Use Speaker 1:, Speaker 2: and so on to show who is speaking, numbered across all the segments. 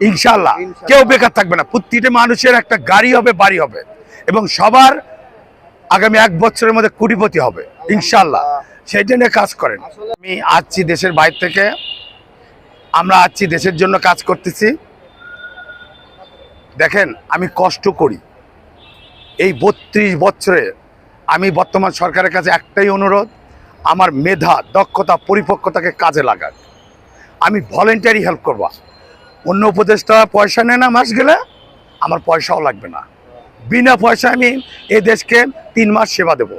Speaker 1: ইনশাল্লাহ কেউ বেকার থাকবে না। প্রতিটা মানুষের একটা গাড়ি হবে বাড়ি হবে। এবং সবার আগামী এক বছরের মধ্যে কোটিপতি হবে। ইনশাল্লাহ সেই জন্য কাজ করেন। আমি আসছি দেশের বাইরে থেকে। আমরা আসছি দেশের জন্য কাজ করতেছি। দেখেন আমি কষ্ট করি। এই বত্রিশ বছরে আমি বর্তমান সরকারের কাছে একটাই অনুরোধ আমার মেধা দক্ষতা পরিপক্কতাকে কাজে লাগাক আমি ভলেন্টারি হেল্প করবা। অন্য উপদেষ্টা পয়সা নেয় না মাস গেলে, আমার পয়সাও লাগবে না। বিনা পয়সা আমি এই দেশকে তিন মাস সেবা দেব।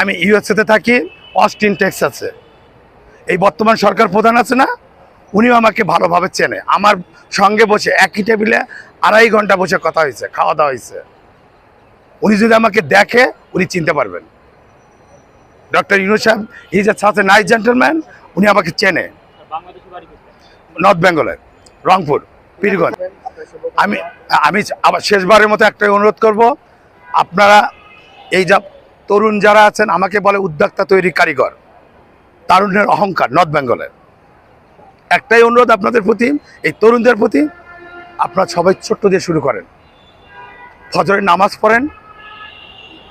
Speaker 1: আমি ইউএসএতে থাকি, অস্টিন, টেক্সাসে। এই বর্তমান সরকার প্রধান আছে না, উনিও আমাকে ভালোভাবে চেনে। আমার সঙ্গে বসে একই টেবিলে আড়াই ঘণ্টা বসে কথা হয়েছে, খাওয়া দাওয়া হয়েছে। উনি যদি আমাকে দেখে, উনি চিনতে পারবেন। ডক্টর ইউনু সাহেব ইজ এ সাথে নাইস জেন্টেলম্যান উনি আমাকে চেনে। নর্থ বেঙ্গলের রংপুর, পীরগঞ্জ। আমি আমি আবার শেষবারের মতো একটাই অনুরোধ করব, আপনারা এই যা তরুণ যারা আছেন, আমাকে বলে উদ্যোক্তা তৈরি কারিগর, তারুণ্যের অহংকার নর্থ বেঙ্গলের একটাই অনুরোধ আপনাদের প্রতি, এই তরুণদের প্রতি, আপনারা সবাই ছোট্ট দিয়ে শুরু করেন। ফজরের নামাজ পড়েন,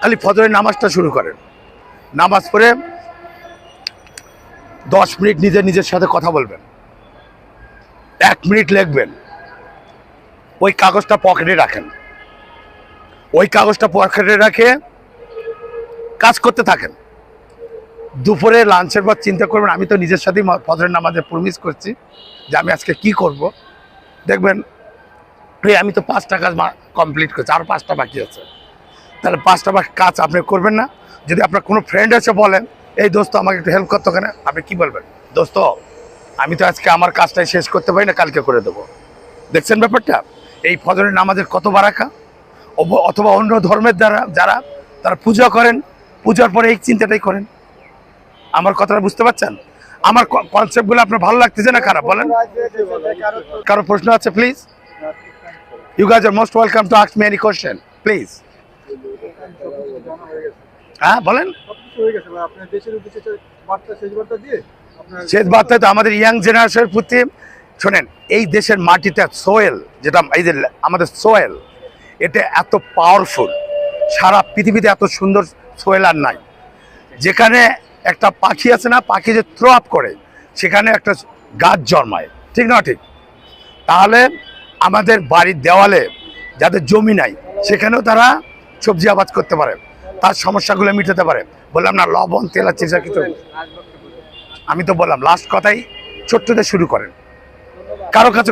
Speaker 1: খালি ফজরের নামাজটা শুরু করেন। নামাজ পড়ে দশ মিনিট নিজের নিজের সাথে কথা বলবেন। এক মিনিট লিখবেন। ওই কাগজটা পকেটে রাখেন। ওই কাগজটা পকেটে রাখে কাজ করতে থাকেন। দুপুরে লাঞ্চের পর চিন্তা করবেন, আমি তো নিজের সাথেই ফজরের নামাজে প্রমিস করছি যে আমি আজকে কি করব। দেখবেন, এই আমি তো পাঁচটা কাজ কমপ্লিট করছি, আর পাঁচটা বাকি আছে। তাহলে পাঁচটা বাকি কাজ আপনি করবেন না। যদি আপনার কোনো ফ্রেন্ড এসে বলেন, এই দোস্ত, আমাকে একটু হেল্প করতে ওখানে আপনি কি বলবেন? দোস্ত আমি তো আজকে আমার কাজটাই শেষ করতে পারি না, কালকে করে দেবো। দেখছেন ব্যাপারটা? এই ফজরের নামাজের কত বারাকা? অথবা অন্য ধর্মের দ্বারা যারা, তারা পূজা করেন, পূজার পরে এই চিন্তাটাই করেন। আমার কথাটা বুঝতে পারছেন? আমার কনসেপ্টগুলো আপনার ভালো লাগতেছে না খারাপ? বলেন। কারও প্রশ্ন আছে please you guys R most welcome to ask me any question please হ্যাঁ বলেন।
Speaker 2: হয়ে গেছে আপনার দেশের উদ্দেশ্যে বার্তা, শেষ বার্তা দিয়ে
Speaker 1: শেষ বার্তায় তো আমাদের ইয়াং জেনারেশনের প্রতি, শোনেন, এই দেশের মাটিতে সোয়েল যেটা এই যে আমাদের সোয়েল এটা এত পাওয়ারফুল সারা পৃথিবীতে এত সুন্দর সোয়েল আর নাই। যেখানে একটা পাখি আছে না, পাখি যে থ্রো আপ করে, সেখানে একটা গাছ জন্মায়, ঠিক না ঠিক? তাহলে আমাদের বাড়ির দেওয়ালে যাদের জমি নাই, সেখানেও তারা সবজি আবাদ করতে পারে, তার সমস্যাগুলো মিটাতে পারে। বললাম না, লবণ, তেল আর চিকিৎসা কিছু আমি তো বললাম লাস্ট কথাই ছোট্টদের শুরু করেন। কারও কাছে